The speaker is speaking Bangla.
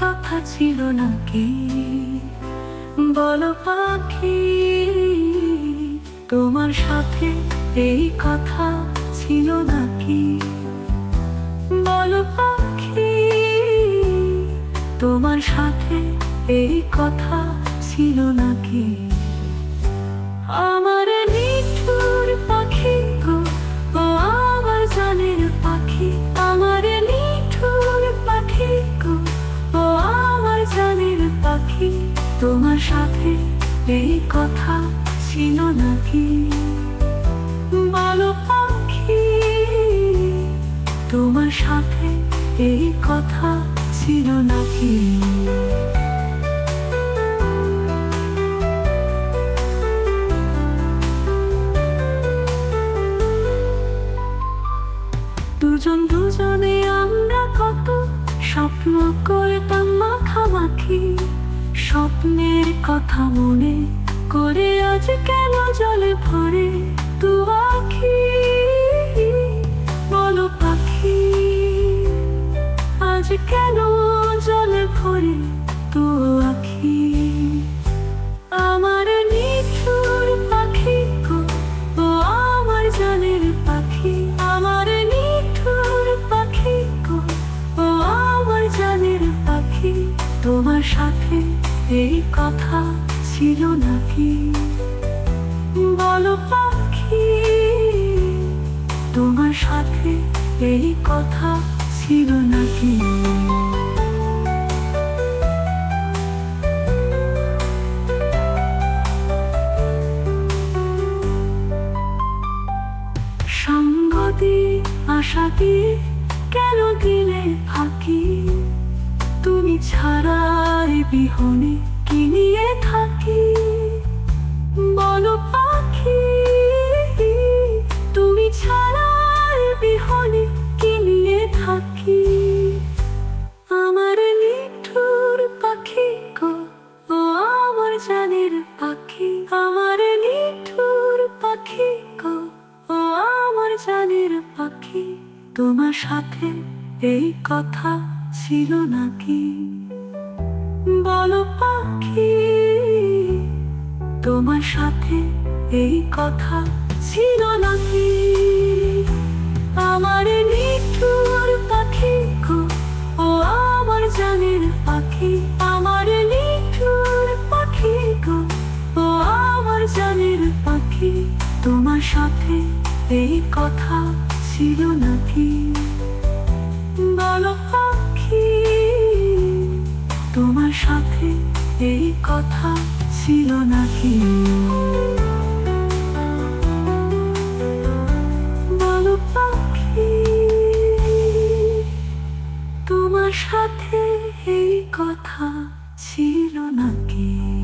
কথা ছিল নাকি? বলো পাখি, তোমার সাথে এই কথা ছিল নাকি? বলো পাখি, তোমার সাথে এই কথা ছিল নাকি? আমার সাথে এই কথা ছিল নাকি? বলো পাখি, তোমার সাথে এই কথা ছিল নাকি? দুজন দুজনে আমরা কত স্বপ্ন করতাম মাখামাখি। স্বপ্নের কথা মনে করে আজ কেন জলে ভরে তু আখি? বলো পাখি, আজ কেন জলে ভরে সাথে এই কথা ছিল নাকি? বলো পাখি, তোমার সাথে এই কথা ছিল নাকি? সঙ্গতি দিয়ে, আশা দিয়ে কেন দিলে ফাঁকি? তুমি ছাড়া বিহনে কি নিয়ে থাকি। বলো পাখি, তুমি ছাড়া বিহনে কি থাকি। আমার নিঠুর পাখি গো, ও আমার জানের পাখি। আমার নিঠুর পাখি গো, ও আমার জানের পাখি। তোমার সাথে এই কথা ছিল নাকি? বলো পাখি, তোমার সাথে এই কথা ছিল নাকি? আমার নিঠুর পাখি ও আমার জানের পাখি। আমার নিঠুর পাখি ও আমার জানের পাখি। তোমার সাথে এই কথা ছিল নাকি? বলো সাথে এই কথা ছিল নাকি? পাখি তোমার সাথে এই কথা ছিল নাকি?